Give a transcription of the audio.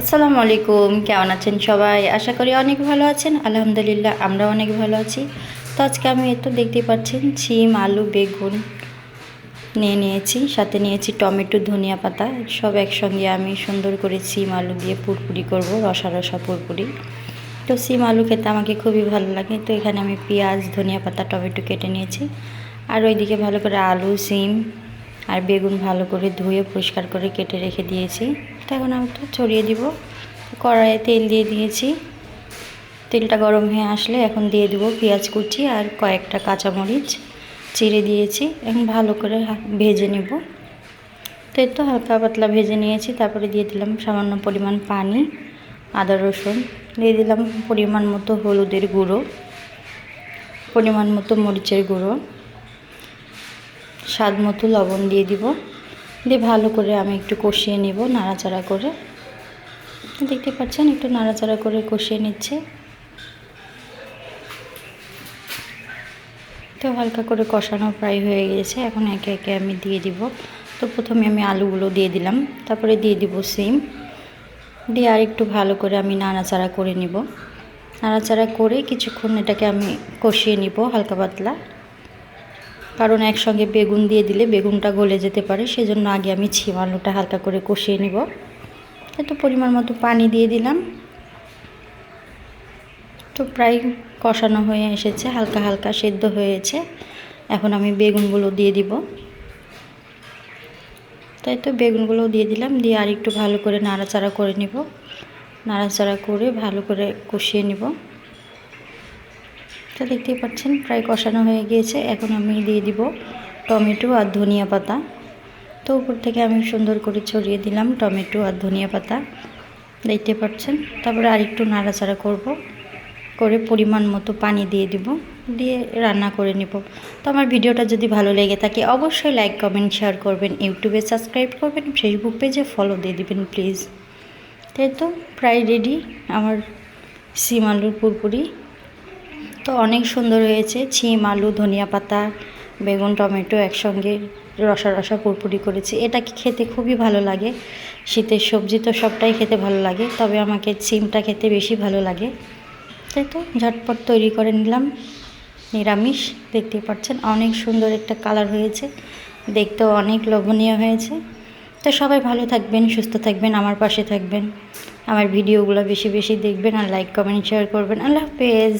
আসসালামু আলাইকুম, কেমন আছেন সবাই? আশা করি অনেক ভালো আছেন। আলহামদুলিল্লাহ আমরা অনেক ভালো আছি। তো আজকে আমি তো দেখতেই পাচ্ছেন শিম আলু, বেগুন নিয়ে নিয়েছি, সাথে নিয়েছি টমেটো, ধনিয়া পাতা। সব একসঙ্গে আমি সুন্দর করে সিম আলু দিয়ে পুরপুরি করব, রসা রসা পুরপুরি। তো সিম আলু খেতে আমাকে খুবই ভালো লাগে। তো এখানে আমি পেঁয়াজ, ধনিয়া পাতা, টমেটো কেটে নিয়েছি। আর ওইদিকে ভালো করে আলু সিম আর বেগুন ভালো করে ধুয়ে পরিষ্কার করে কেটে রেখে দিয়েছি। তো এখন আমি তো ছড়িয়ে দিব। কড়াইয়ে তেল দিয়ে দিয়েছি। তেলটা গরম হয়ে আসলে এখন দিয়ে দিব পেঁয়াজ কুচি আর কয়েকটা কাঁচামরিচ চিড়ে দিয়েছি। এখন ভালো করে ভেজে নেব। তো এই তো হালকা পাতলা ভেজে নিয়েছি। তারপরে দিয়ে দিলাম সামান্য পরিমাণ পানি, আদা রসুন। দিয়ে দিলাম পরিমাণ মতো হলুদের গুঁড়ো, পরিমাণ মতো মরিচের গুঁড়ো। স্বাদ মতো লবণ দিয়ে দিব। দিয়ে ভালো করে আমি একটু কষিয়ে নিব নাড়াচাড়া করে। দেখতে পাচ্ছেন একটু নাড়াচাড়া করে কষিয়ে নিচ্ছে। তো হালকা করে কষানো প্রায় হয়ে গেছে এখন একে একে আমি দিয়ে দিব। তো প্রথমে আমি আলুগুলো দিয়ে দিলাম। তারপরে দিয়ে দিব সিম। দিয়ে আর একটু ভালো করে আমি নাড়াচাড়া করে নিব। নাড়াচাড়া করে কিছুক্ষণ এটাকে আমি কষিয়ে নিব হালকা পাতলা। কারণ একসঙ্গে বেগুন দিয়ে দিলে বেগুনটা গলে যেতে পারে, সেজন্য আগে আমি ছিম আলুটা হালকা করে কষিয়ে নিব। এত পরিমাণ মতো পানি দিয়ে দিলাম। তো প্রায় কষানো হয়ে এসেছে, হালকা হালকা সেদ্ধ হয়েছে। এখন আমি বেগুনগুলো দিয়ে দিব। তাই তো বেগুনগুলো দিয়ে দিলাম, দিয়ে আর একটু ভালো করে নাড়াচাড়া করে নিব। নাড়াচাড়া করে ভালো করে কষিয়ে নিব। তো দেখতেই পাচ্ছেন, প্রায় কষানো হয়ে গিয়েছে। এখন আমি দিয়ে দিব টমেটো আর ধনিয়া পাতা। তো উপর থেকে আমি সুন্দর করে ছড়িয়ে দিলাম টমেটো আর ধনিয়া পাতা। দেখতে পাচ্ছেন, তারপরে আরেকটু নাড়াচাড়া করব। করে পরিমাণ মতো পানি দিয়ে দিব, দিয়ে রান্না করে নিব। তো আমার ভিডিওটা যদি ভালো লেগে থাকে, অবশ্যই লাইক, কমেন্ট, শেয়ার করবেন। ইউটিউবে সাবস্ক্রাইব করবেন, ফেসবুক পেজে ফলো দিয়ে দিবেন, প্লিজ। তাই তো, প্রায় রেডি আমার সিম আলুর পুরপুরি। তো অনেক সুন্দর হয়েছে। ছিম, আলু, ধনিয়া পাতা, বেগুন, টমেটো একসঙ্গে রসা রসা পুরপুরি করেছি। এটা খেতে খুবই ভালো লাগে। শীতের সবজি তো সবটাই খেতে ভালো লাগে, তবে আমাকে সিমটা খেতে বেশি ভালো লাগে। তাই তো, ঝটপট তৈরি করে নিলাম। নিরামিষ দেখতে পাচ্ছেন, অনেক সুন্দর একটা কালার হয়েছে। দেখতেও অনেক লোভনীয় হয়েছে। তো সবাই ভালো থাকবেন, সুস্থ থাকবেন, আমার পাশে থাকবেন। আমার ভিডিওগুলো বেশি বেশি দেখবেন আর লাইক কমেন্ট শেয়ার করবেন। আল্লাহ হাফেজ।